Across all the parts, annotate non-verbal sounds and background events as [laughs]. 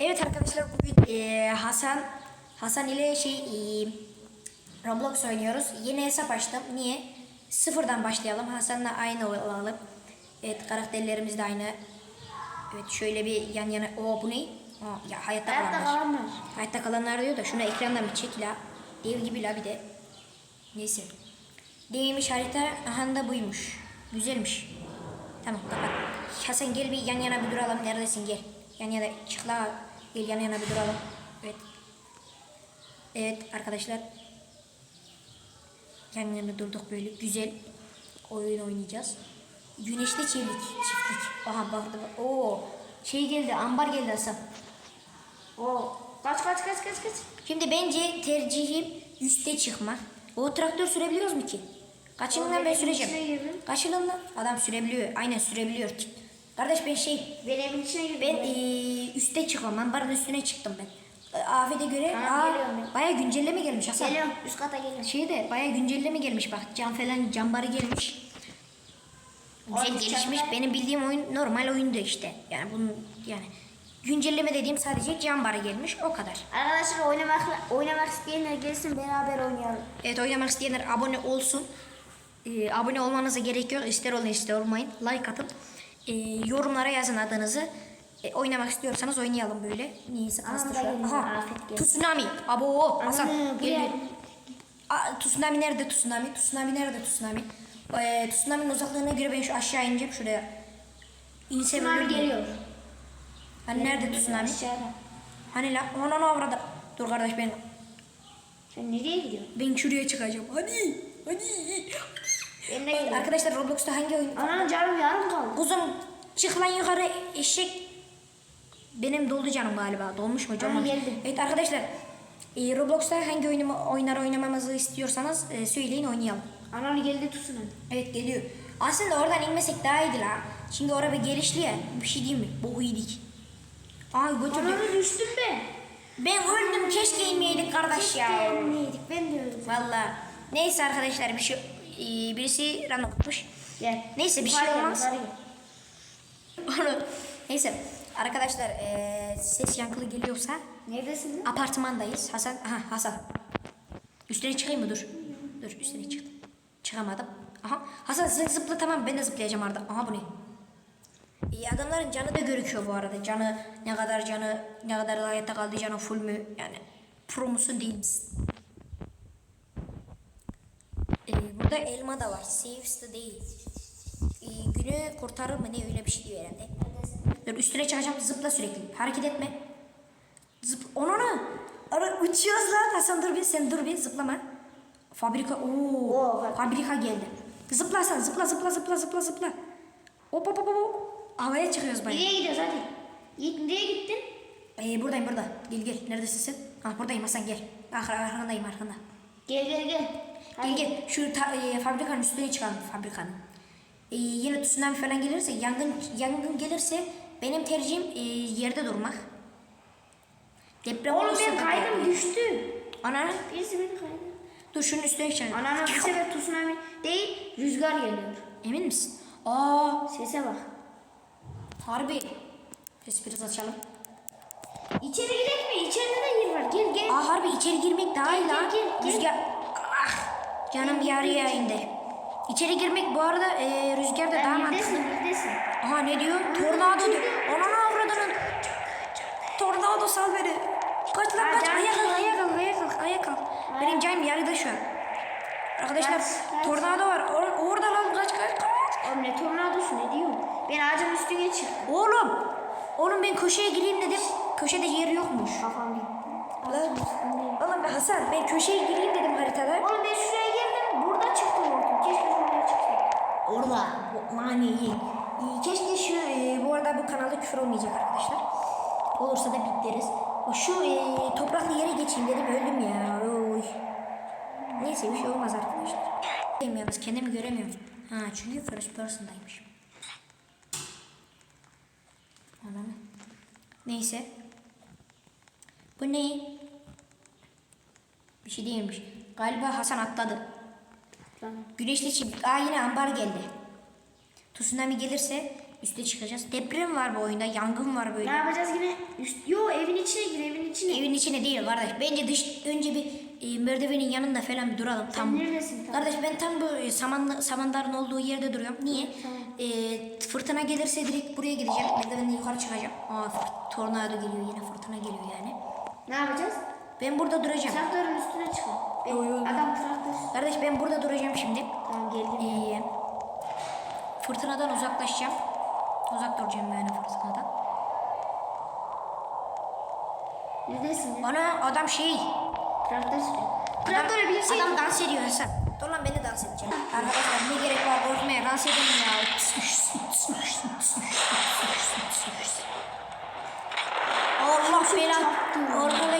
Evet arkadaşlar bugün eee, Hasan Hasan ile şey eee, Roblox oynuyoruz. Yeni hesap açtım. Niye? Sıfırdan başlayalım. Hasan'la aynı olalım. Evet karakterlerimiz de aynı. Evet şöyle bir yan yana. Oo bu ne? Aa, ya hayatta, Hayatta kalanlar. kalanlar. Hayatta kalanlar diyor da şuna ekrandan bir çek la. Dev gibi la bir de. Neyse. Neymiş harita? Aha da buymuş. Güzelmiş. Tamam kapat. Hasan gel bir yan yana bir duralım. Neredesin gel. Yan yana çık la. Gel yan yana bir duralım. Evet. Evet arkadaşlar. Yan yana durduk böyle güzel oyun oynayacağız. Güneşli çiftlik. Çiftlik. Aha baktı. Oo. Şey geldi. Ambar geldi Hasan. Oo. Kaç kaç kaç kaç kaç. Şimdi bence tercihim üste çıkma. O traktör sürebiliyoruz mu ki? Kaç yılından ben süreceğim. girdim. Kaç yılından? Adam sürebiliyor. Aynen sürebiliyor. Kardeş ben şey Ben evin içine girdim. ben eee, üste çıkmam. Ambarın üstüne çıktım ben. E, Afet'e göre Tamam, aa, geliyorum ben. baya güncelleme gelmiş Hasan. Geliyorum üst kata geliyorum. Şeyde baya güncelleme gelmiş bak. Cam falan cambarı gelmiş. Güzel Oğlum, gelişmiş. cambar- Benim bildiğim oyun normal oyundu işte. Yani bunun yani güncelleme dediğim sadece cambarı gelmiş o kadar. Arkadaşlar oynamak oynamak isteyenler gelsin beraber oynayalım. Evet oynamak isteyenler abone olsun. Ee, abone olmanıza gerek yok. İster olun ister olmayın. Like atın. Ee, yorumlara yazın adınızı. Ee, oynamak istiyorsanız oynayalım böyle. Neyse da şu an. Aha. Tsunami. Abo Hasan. Gel tsunami nerede tsunami? Tsunami nerede tsunami? Ee, tsunami'nin uzaklığına göre ben şu aşağı ineceğim şuraya. İnsem Tsunami geliyor. Hani nerede tsunami? Aşağıda. Hani la? Ona ne avradı? Dur kardeş ben Sen nereye gidiyorsun? ben şuraya çıkacağım. Hadi. Hadi. Ben de geliyorum. Arkadaşlar Roblox'ta hangi oyun? Anam canım yarım kaldı. Kuzum çık lan yukarı eşek. Benim doldu canım galiba. Dolmuş mu canım? Ama geldim. Evet arkadaşlar. e, Roblox'ta hangi oyunu, oyunlar oynamamızı istiyorsanız e, söyleyin oynayalım. Anam geldi tsunami. Evet geliyor. Aslında oradan inmesek daha iyiydi la. Şimdi orada gelişli ya. Bir şey diyeyim mi? Boku yedik. Aa götürdü. Anam düştüm ben. Ben öldüm. Keşke inmeyeydik kardeş ya. Neydik ben de öldüm. Valla. Neyse arkadaşlar bir şey birisi random tutmuş. Gel. Neyse bir şey Yukarı gel, olmaz. [laughs] Onu neyse arkadaşlar eee, ses yankılı geliyorsa Neredesin apartmandayız. Hasan aha Hasan. Üstüne çıkayım mı dur. Dur üstüne çıktım. Çıkamadım. Aha Hasan sen zıpla tamam ben de zıplayacağım Arda. Aha bu ne? İyi adamların canı da görüküyor bu arada. Canı ne kadar canı ne kadar hayatta kaldı canı full mü yani pro musun değil misin? Ee, burada elma da var. Saves the day. Ee, günü kurtarır mı ne öyle bir şey diyor herhalde. Dur üstüne çıkacağım zıpla sürekli. Hareket etme. Zıp onu ne? Ara uçuyoruz lan. Hasan dur bir sen dur bir zıplama. Fabrika ooo. Oo, bak. Fabrika geldi. Zıpla sen zıpla zıpla zıpla zıpla zıpla. Hop hop hop hop. Havaya çıkıyoruz bayağı. Nereye gidiyoruz hadi. Yiğit nereye gittin? Ee, buradayım burada. Gel gel. Neredesin sen? Ah buradayım Hasan gel. Ar arkandayım arkanda. Gel gel gel. Gel gel. Şu ta- e, fabrikanın üstüne çıkalım fabrikanın. E, yine tsunami falan gelirse yangın yangın gelirse benim tercihim e, yerde durmak. Deprem Oğlum olursa ben da- kaydım düştüm. Ana Birisi beni kaydı. dur şunun üstüne çıkalım. Ananın bu sefer tsunami değil rüzgar geliyor. Emin misin? Aa Sese bak. harbi. Ses biraz açalım. İçeri gidelim mi? İçeride de yer var. Gel gel. Aa harbi içeri girmek daha iyi lan. gel, gel, gel. Rüzgar. Canım yarıya indi. İçeri girmek bu arada e, rüzgarda daha Sen mantıklı. neredesin? Aha ne diyor? Tornado diyor. Ananı avradının. Tornado sal beni. Kaç lan kaç. Ayağa kalk ayağa kalk ayağa kalk ayağa kalk. Benim canım yarıda şu an. Arkadaşlar tornado var. Or- orada lan kaç kaç kaç. Oğlum ne tornadosu ne diyorsun? Ben ağacın üstüne çıktım. Oğlum. Oğlum ben köşeye gireyim dedim. Köşede yer yokmuş. Kafam gitti. Lan. Oğlum Hasan ben köşeye gireyim dedim haritada. Oğlum ben şuraya Burada çıktım orada. Keşke şuraya çıksaydım. Orada. Mani iyi. İyi, Keşke şu e, bu arada bu kanalda küfür olmayacak arkadaşlar. Olursa da bitleriz. Şu e, topraklı yere geçeyim dedim öldüm ya. Oy. Neyse bir şey olmaz arkadaşlar. Yalnız kendimi göremiyorum. Ha çünkü first person'daymış. Anam. Neyse. Bu ne? Bir şey değilmiş. Galiba Hasan atladı. Tamam. Güneşli çiftlik. Aa yine ambar geldi. Tsunami gelirse Üste çıkacağız. Deprem var bu oyunda. Yangın var Ne böyle. yapacağız yine? Üst... Yo evin içine gir evin içine. Evin içine değil kardeş. Bence dış önce bir e, merdivenin yanında falan bir duralım. Tam. neredesin tam? Kardeş ben tam bu e, saman, samanların olduğu yerde duruyorum. Niye? Tamam. E, fırtına gelirse direkt buraya gideceğim. Merdivenden yukarı çıkacağım. Aa tornado geliyor yine fırtına geliyor yani. Ne yapacağız? Ben burada duracağım. Traktörün üstüne çıkın. Ben- Yo, yo, yo. Adam traktör. Kardeş ben burada duracağım şimdi. Tamam geldim. Ee, fırtınadan uzaklaşacağım. Uzak duracağım yani fırtınadan. Neredesin? Ana adam şey. Traktör sürüyor. Traktöre bir şey. adam dans ediyor Hasan. Dur lan ben de dans edeceğim. Arkadaşlar ne gerek var korkmaya dans edelim ya. [laughs] Allah belanı. çarptı.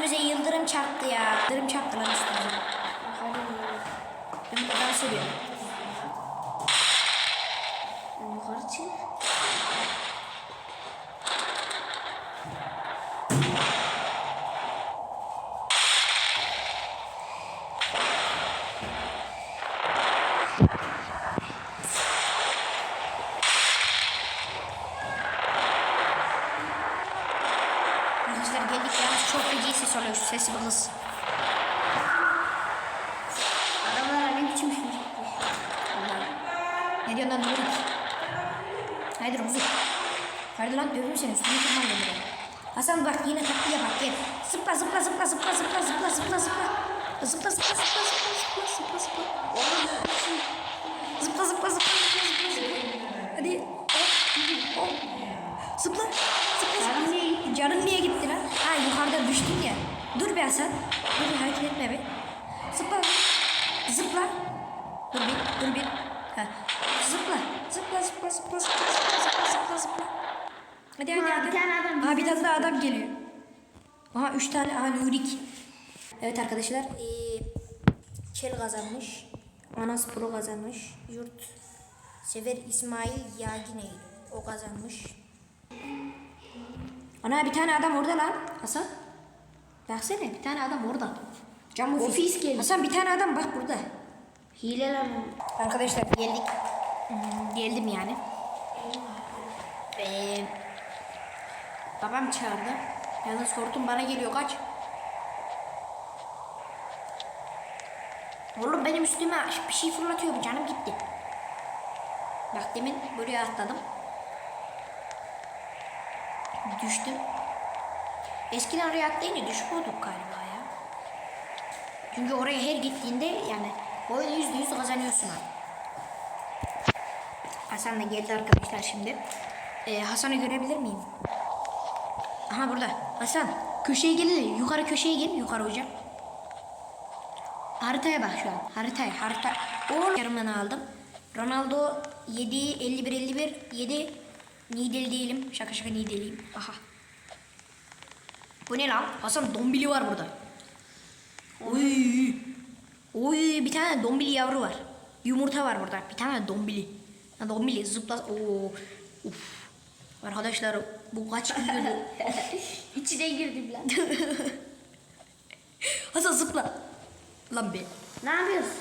Üstümüze yıldırım çarptı ya. Yıldırım çarptı lan üstümüze. Ben de dans ediyorum. Yukarı çık. Arkadaşlar geldik yalnız çok feci ses oluyor şu sesi bu hız. Adamlara ne biçim şey Ne diyorsun lan Nuri? Haydi Ruzu. Haydi lan dövdüm seni üstüne kırmam beni. Hasan bak yine taktiğe bak gel. Zıpla zıpla zıpla zıpla zıpla zıpla. Zıpla zıpla zıpla zıpla zıpla zıpla zıpla. Zıpla zıpla zıpla zıpla zıpla zıpla. Hadi. Hop, hop. Zıpla. Zıpla Canım zıpla. niye gitti? Canın niye gitti lan? Ha yukarıda düştün ya. Dur be Hasan. Dur bir hareket etme be. Zıpla. Zıpla. Dur bir, dur bir. Ha. Zıpla. Zıpla zıpla zıpla zıpla zıpla zıpla zıpla. Hadi hadi Ha, hadi. bir tane adam Aha bir tane daha adam geliyor. Aha üç tane aha Nurik. Evet arkadaşlar. Ee, Kel kazanmış. Anas Pro kazanmış. Yurt Sever İsmail Yaginey. O kazanmış. Ana bir tane adam orada lan. Hasan. Baksana bir tane adam orada. Cam ofis. Ofis geldi. Hasan bir tane adam bak burada. Hileler mi? Arkadaşlar geldik. Hmm, Geldim yani. Ee, babam çağırdı. Yalnız hortum bana geliyor kaç. Oğlum benim üstüme bir şey fırlatıyor bu canım gitti. Bak demin buraya atladım. Düştüm. Eskiden oraya atlayınca düşmüyorduk galiba ya. Çünkü oraya her gittiğinde yani oyunu yüzde yüz kazanıyorsun abi. Hasan da geldi arkadaşlar şimdi. Ee, Hasan'ı görebilir miyim? Aha burada. Hasan köşeye gelin. Yukarı köşeye gel. Yukarı hocam. Haritaya bak şu an. Haritaya. Harita. O yarımını aldım. Ronaldo 7, 51, 51, 7. Nidel değilim. Şaka şaka Nideliyim. Aha. Bu ne lan? Hasan dombili var burada. Oy. Oy bir tane dombili yavru var. Yumurta var burada. Bir tane dombili. Ha, dombili zıpla. Oo. Uf. Arkadaşlar bu kaç gidiyordu? [laughs] İçine girdim lan. [laughs] Hasan zıpla. Lan be. ne yapıyorsun?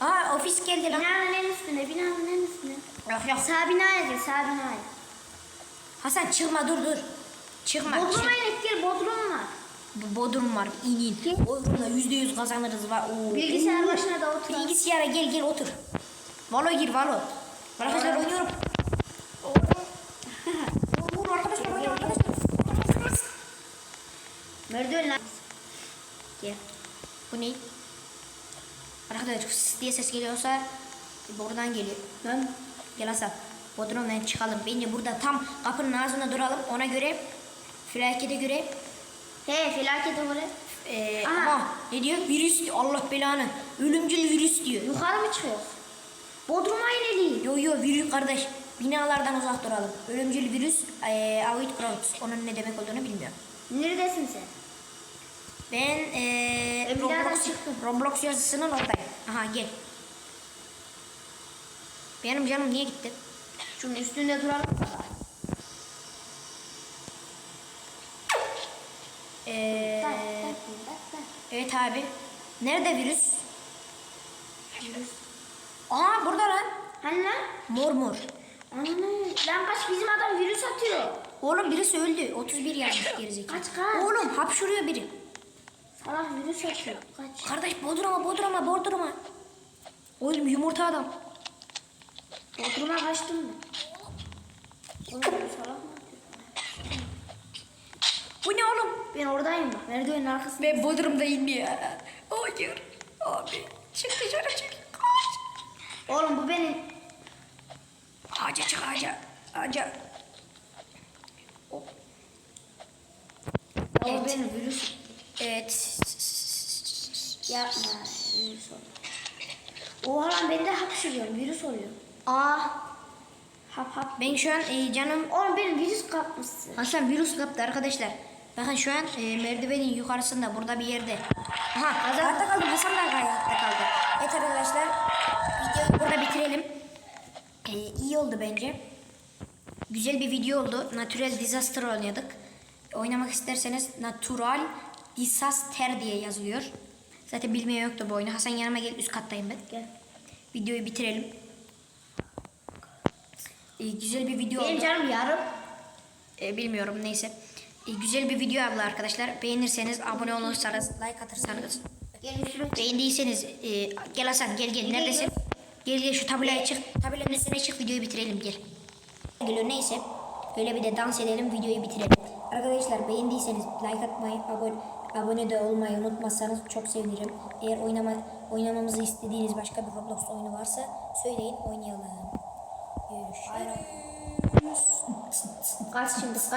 Aa ofis geldi lan. Binanın en üstüne, binanın en üstüne. Yok yok. Sağ binaya gir, sağ binaya. Hasan çıkma dur dur. Çıkma. Bodrum'a çık. gir, Bodrum var. Bodrum var. İn in. Bodrum'da yüzde yüz kazanırız. Var. Oo. Bilgisayar başına da otur. Bilgisayara gel gel otur. Valo gir Valo. Arkadaşlar oynuyorum. Oo, arkadaşlar oynuyorum arkadaşlar. Merdiven lan. Gel. Bu ne? Arkadaşlar fıs diye ses geliyorsa buradan geliyor. Lan. Gel Hasan. Bodrum'dan çıkalım. Bence burada tam kapının ağzında duralım. Ona göre felakete göre He felaket olur. e, Aha. ama ne diyor? Virüs diyor. Allah belanı. Ölümcül virüs diyor. Yukarı mı çıkıyoruz? Bodrum'a inelim. Yo yo virüs kardeş. Binalardan uzak duralım. Ölümcül virüs e, Avoid Crowds. Onun ne demek olduğunu bilmiyorum. Neredesin sen? Ben e, E, Roblox, çıktım. Roblox yazısının oradayım. Aha gel. Benim canım niye gitti? Şunun üstünde duralım. Ee, Bak, bak, bak, bak. Evet abi. Nerede virüs? Aa burada lan. Hani lan? Mor mor. Ananı. Lan kaç bizim adam virüs atıyor. Oğlum birisi öldü. 31 yazmış gerizekalı. Kaç, kaç? Oğlum hapşuruyor biri. Salak virüs atıyor. Kaç. Kardeş bodruma bodruma bodruma. Oğlum yumurta adam. Oturuma kaçtım mı? Oğlum salak mı? Bu ne oğlum? Ben oradayım bak. Merdivenin arkasında. Ben bodrumdayım ya. Hayır. Abi. Çık dışarı çık. Kaç. Oğlum bu benim. Ağaca çık ağaca. Ağaca. O Evet. benim virüs. Evet. Yapma. Virüs oluyor. Oha lan ben de hapşırıyorum. Virüs oluyor. Aa. Hap hap. Ben şu an e, canım Oğlum benim virüs kapmışsın. Hasan virüs kaptı arkadaşlar. Bakın şu an e, merdivenin yukarısında burada bir yerde. Aha hayatta kaldım. Hasan da hayatta kaldı. Evet arkadaşlar videoyu burada bitirelim. E, iyi oldu bence. Güzel bir video oldu. Natural Disaster oynadık. Oynamak isterseniz Natural Disaster diye yazılıyor. Zaten bilmeyen yoktu bu oyunu. Hasan yanıma gel üst kattayım ben. Gel. Videoyu bitirelim. E, güzel bir video Benim oldu. canım yarım. E, bilmiyorum neyse. E, güzel bir video abla arkadaşlar. Beğenirseniz abone olursanız like atırsanız. Beğendiyseniz e, gel Hasan gel gel neredesin? Gel gel şu tabelaya çık. Tabelanın üstüne çık videoyu bitirelim gel. Geliyor neyse. Öyle bir de dans edelim videoyu bitirelim. Arkadaşlar beğendiyseniz like atmayı, abone, abone de olmayı unutmazsanız çok sevinirim. Eğer oynama, oynamamızı istediğiniz başka bir Roblox oyunu varsa söyleyin oynayalım. Görüşürüz. Kaç şimdi. Kaç.